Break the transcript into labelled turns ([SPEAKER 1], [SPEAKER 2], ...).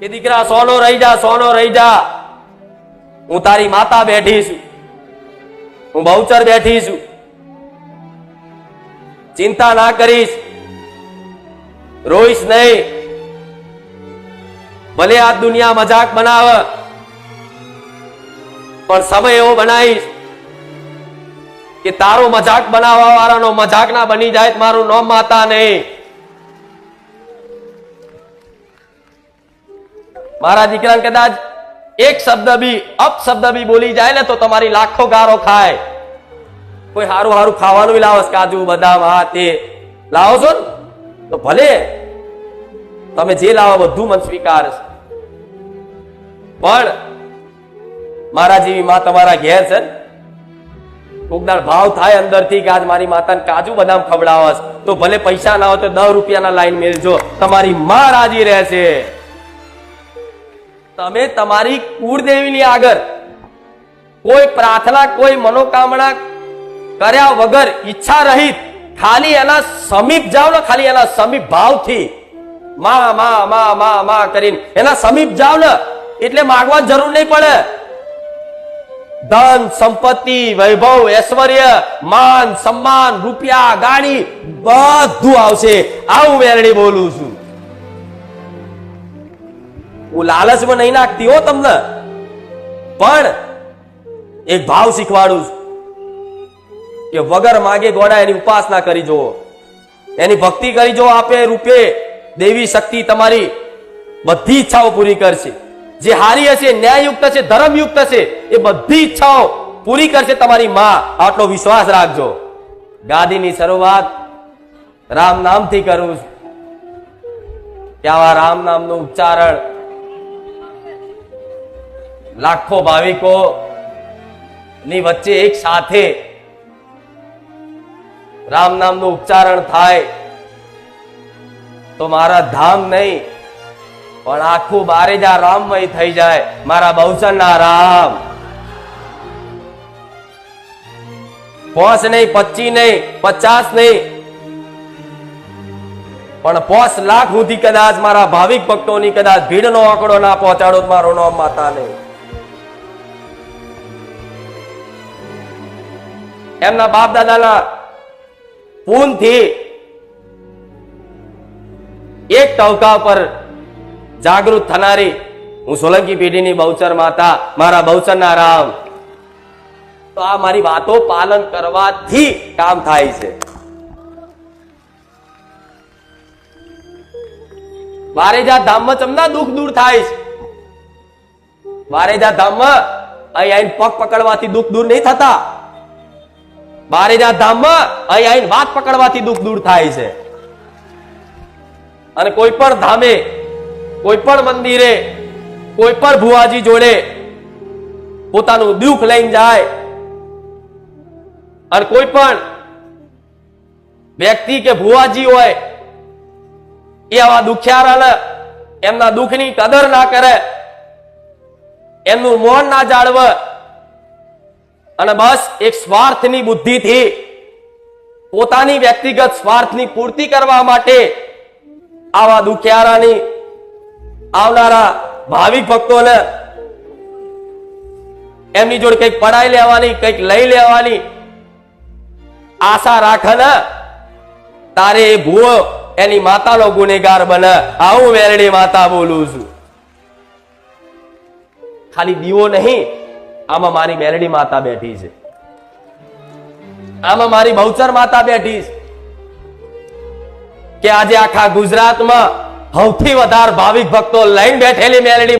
[SPEAKER 1] કે દીકરા, સોનો રહી જા, સોનો રહી જા. હું તારી માતા બેઠી છું. હું બહુચર બેઠી છું. ચિંતા ના કરીશ. રોઈશ નહીં. ભલે આ દુનિયા મજાક બનાવ, પણ સમય એવો બનાવીશ કે તારો મજાક બનાવવા વાળાનો મજાક ના બની જાય મારું નામ માતા નહીં. મારા દીકરાને કદાચ એક શબ્દ બી અપશબ્દ બી બોલી જાય ને તો તમારી લાખો ગારો ખાય. કોઈ હારું હારું ખાવાનું બી લાવો, કાજુ, બદામ, આ તે. લાવો છો ને? તો ભલે. તમે જે લાવો બધું મન સ્વીકાર છે. પણ મારા જેવી માં તમારા ઘેર છે ને? કોકદાળ ભાવ થાય અંદરથી કે આજ મારી માતાને કાજુ, બદામ ખવડાવસ તો ભલે પૈસા ના હોય તો દસ રૂપિયાના લાઈન મેળજો તમારી માં રાજી રહેશે. તમે તમારી કુળદેવીની આગળ કોઈ પ્રાર્થના, કોઈ મનોકામના કર્યા વગર ઈચ્છા રહિત, ખાલી એના સમીપ જાઓ ને, ખાલી એના સમીપ ભાવથી માં માં માં માં માં કરીને એના સમીપ જાઓ ને, એટલે માગવા જરૂર નહીં પડે. ધન, સંપત્તિ, વૈભવ, ઐશ્વર્ય, માન, સન્માન, રૂપિયા, ગાડી બધું આવશે. આવું વેરણી બોલું છું. હું લાલચમાં નહીં નાખતી હો તમને. પણ એક ભાવ શીખવાડું કે વગર માગે ગોડા એની ઉપાસના કરી જુઓ. એની ભક્તિ કરી જુઓ આપે રૂપે. દેવી શક્તિ તમારી બધી ઈચ્છાઓ પૂરી કરશે. જે હારી હશે, ન્યાયયુક્ત છે, ધર્મયુક્ત છે, એ બધી ઈચ્છાઓ પૂરી કરશે તમારી માં. આટલો વિશ્વાસ રાખજો. ગાદીની શરૂઆત રામ નામથી કરું છું. કે આવા રામ નામનું ઉચ્ચારણ લાખો ભાવિકો ની વચ્ચે એક સાથે રામ નામનું ઉચ્ચારણ થાય તો મારા ધામ નહીં, પણ આખું બારેજા રામમય થઈ જાય. મારા બહુચરના રામ. પોસ નહીં પચી નહીં, પચાસ નહીં, પણ પોસ લાખ સુધી કદાચ મારા ભાવિક ભક્તોની કદાચ ભીડનો આંકડો ના પહોંચાડો મારો નામ માતા નહીં એમના બાપ દાદાના પૂનથી એક ટવકા પર જાગૃત થનારી હું સોલંકી પેઢીની બહુચર માતા, મારા બહુચરના રામ. તો આ મારી વાતો પાલન કરવાથી કામ થાય છે. બારેજા ધામમાં ચમના દુઃખ દૂર થાય છે. વારેજા ધામમાં અહીં આઈને પગ પકડવાથી દુઃખ દૂર નહીં થતા. બારેજા ધામમાં અહીં આઈને વાત પકડવાથી દુઃખ દૂર થાય છે. અને કોઈ પણ ધામે, કોઈ પણ મંદિરે, કોઈ પણ ભુવાજી જોડે પોતાનું દુઃખ લઈને જાય અને કોઈ પણ વ્યક્તિ કે ભુવાજી હોય, એ આવા દુખિયારાને એમના દુઃખની કદર ના કરે, એમનું મૌન ના જાળવે અને બસ એક સ્વાર્થની બુદ્ધિથી, પોતાની વ્યક્તિગત સ્વાર્થની પૂર્તિ કરવા માટે આવા દુખિયારાની, આવનારા ભાવિક ભક્તોને એમની જોડે કંઈક પડાઈ લેવાની, કંઈક લઈ લેવાની આશા રાખે ને તારે એ ભૂવો એની માતાનો ગુનેગાર બને. આવું વેરડી માતા બોલું છું. ખાલી દીવો નહીં આમાં મારી મેલડી માતા બેઠી છે. આમાં મારી બહુચર માતા બેઠી છે. કે આજે આખા ગુજરાતમાં સૌથી વધારે ભાવિક ભક્તો લઈને બેઠેલી મેલડી